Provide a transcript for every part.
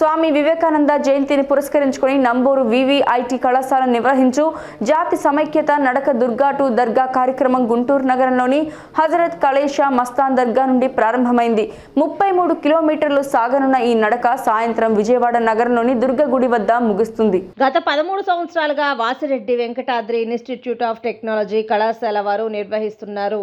స్వామి వివేకానంద జయంతిని పురస్కరించుకొని నంబూరు వివిఐటి కళాశాల నిర్వహించు జాతి సమైక్యత నడక దుర్గా టు దర్గా కార్యక్రమం గుంటూరు నగరంలోని హజరత్ కళేషా మస్తాన్ దర్గా నుండి ప్రారంభమైంది. ముప్పై మూడు కిలోమీటర్లు సాగనున్న ఈ నడక సాయంత్రం విజయవాడ నగరంలోని దుర్గ గుడి వద్ద ముగుస్తుంది. గత పదమూడు సంవత్సరాలుగా Vasireddy Venkatadri institute of technology కళాశాల వారు నిర్వహిస్తున్నారు.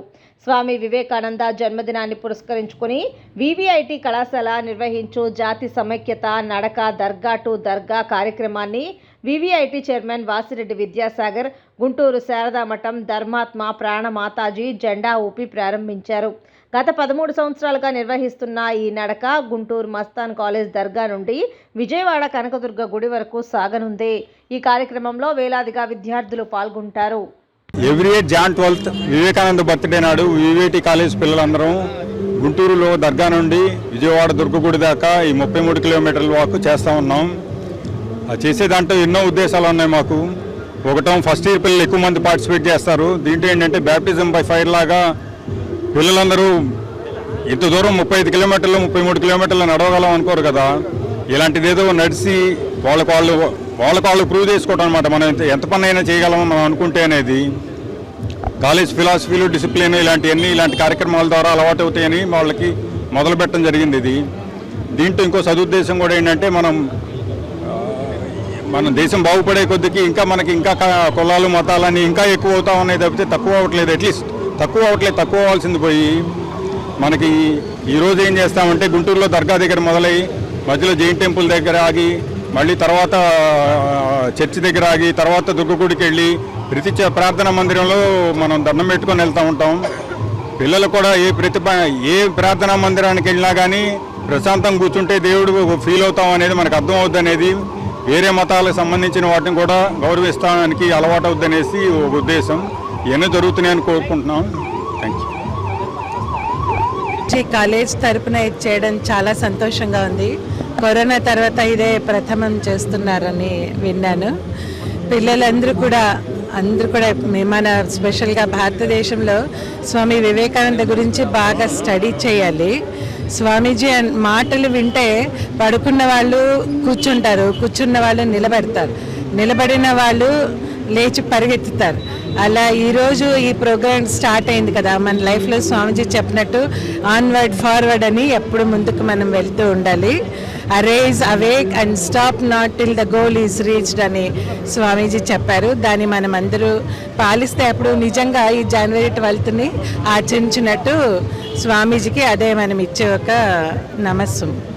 స్వామి వివేకానంద జన్మదినాన్ని పురస్కరించుకొని వివిఐటి కళాశాల నిర్వహించు జాతి సమైక్యత నడక దర్గా టు దర్గా కార్యక్రమాన్ని వివిఐటి చైర్మన్ వాసిరెడ్డి విద్యాసాగర్ గుంటూరు శారదా మఠం ధర్మాత్మ ప్రాణమాతాజీ జెండా ఊపి ప్రారంభించారు. గత పదమూడు సంవత్సరాలుగా నిర్వహిస్తున్న ఈ నడక గుంటూరు మస్తాన్ కాలేజ్ దర్గా నుండి విజయవాడ కనకదుర్గ గుడి వరకు సాగనుంది. ఈ కార్యక్రమంలో వేలాదిగా విద్యార్థులు పాల్గొంటారు. Every year Jan twelfth Vivekananda birthday నాడు వివేటి కాలేజ్ పిల్లలందరం గుంటూరులో దర్గా నుండి విజయవాడ దుర్గగుడి దాకా ఈ ముప్పై మూడు కిలోమీటర్ల వాక్ చేస్తూ ఉన్నాం. ఆ చేసే దాంట్లో ఎన్నో ఉద్దేశాలు ఉన్నాయి మాకు. ఒకటం ఫస్ట్ ఇయర్ పిల్లలు ఎక్కువ మంది పార్టిసిపేట్ చేస్తారు. దీంట్లో ఏంటంటే బ్యాప్టిజం బై ఫైర్ లాగా పిల్లలందరూ ఇంత దూరం ముప్పై ఐదు కిలోమీటర్లు ముప్పై మూడు కిలోమీటర్లు నడవగలం అనుకోరు కదా. ఇలాంటిది ఏదో నడిచి వాళ్ళకు వాళ్ళు వాళ్ళకు వాళ్ళు ప్రూవ్ చేసుకోవటం అనమాట మనం ఎంత ఎంత పని అయినా చేయగలమో మనం అనుకుంటే అనేది. కాలేజ్ ఫిలాసఫీలు డిసిప్లిన్ ఇలాంటివన్నీ ఇలాంటి కార్యక్రమాల ద్వారా అలవాటు అవుతాయని వాళ్ళకి మొదలు పెట్టడం జరిగింది ఇది. దీంట్లో ఇంకో సదుద్దేశం కూడా ఏంటంటే మనం మన దేశం బాగుపడే కొద్దికి ఇంకా మనకి ఇంకా కులాలు మతాలని ఇంకా ఎక్కువ అవుతా ఉన్నాయి తప్పితే తక్కువ అవ్వట్లేదు అట్లీస్ట్ తక్కువ అవ్వట్లేదు తక్కువ అవ్వాల్సింది పోయి. మనకి ఈరోజు ఏం చేస్తామంటే గుంటూరులో దర్గా దగ్గర మొదలై మధ్యలో జైన్ టెంపుల్ దగ్గర ఆగి మళ్ళీ తర్వాత చర్చి దగ్గర ఆగి తర్వాత దుర్గగుడికి వెళ్ళి ప్రతి చ- ప్రార్థనా మందిరంలో మనం దండం పెట్టుకొని వెళ్తూ ఉంటాం. పిల్లలు కూడా ఏ ప్రతిభ ఏ ప్రార్థనా మందిరానికి వెళ్ళినా కానీ ప్రశాంతం కూర్చుంటే దేవుడు ఫీల్ అవుతాం అనేది మనకు అర్థం అవుద్ది అనేది వేరే మతాలకు సంబంధించిన వాటిని కూడా గౌరవిస్తానికి అలవాటు అవుద్దనేసి ఒక ఉద్దేశం. ఇవన్నీ జరుగుతున్నాయని కోరుకుంటున్నాం. థ్యాంక్ యూ కాలేజ్ తరపున ఇది చేయడం చాలా సంతోషంగా ఉంది. కరోనా తర్వాత ఇదే ప్రథమం చేస్తున్నారని విన్నాను. పిల్లలందరూ కూడా అందరూ కూడా మన స్పెషల్గా భారతదేశంలో స్వామి వివేకానంద గురించి బాగా స్టడీ చేయాలి. స్వామీజీ మాటలు వింటే పడుకున్న వాళ్ళు కూర్చుంటారు కూర్చున్న వాళ్ళు నిలబడతారు. నిలబడిన వాళ్ళు లేచి పరిగెత్తుతారు. అలా ఈరోజు ఈ ప్రోగ్రామ్ స్టార్ట్ అయింది కదా. మన లైఫ్లో స్వామీజీ చెప్పినట్టు ఆన్వర్డ్ ఫార్వర్డ్ అని ఎప్పుడు ముందుకు మనం వెళ్తూ ఉండాలి. Arise awake and stop not till the goal is reached అని స్వామీజీ చెప్పారు. దాన్ని మనం అందరూ పాలిస్తే అప్పుడు నిజంగా ఈ జనవరి ట్వెల్త్ని ఆచరించినట్టు స్వామీజీకి అదే మనం ఇచ్చే ఒక నమస్సు.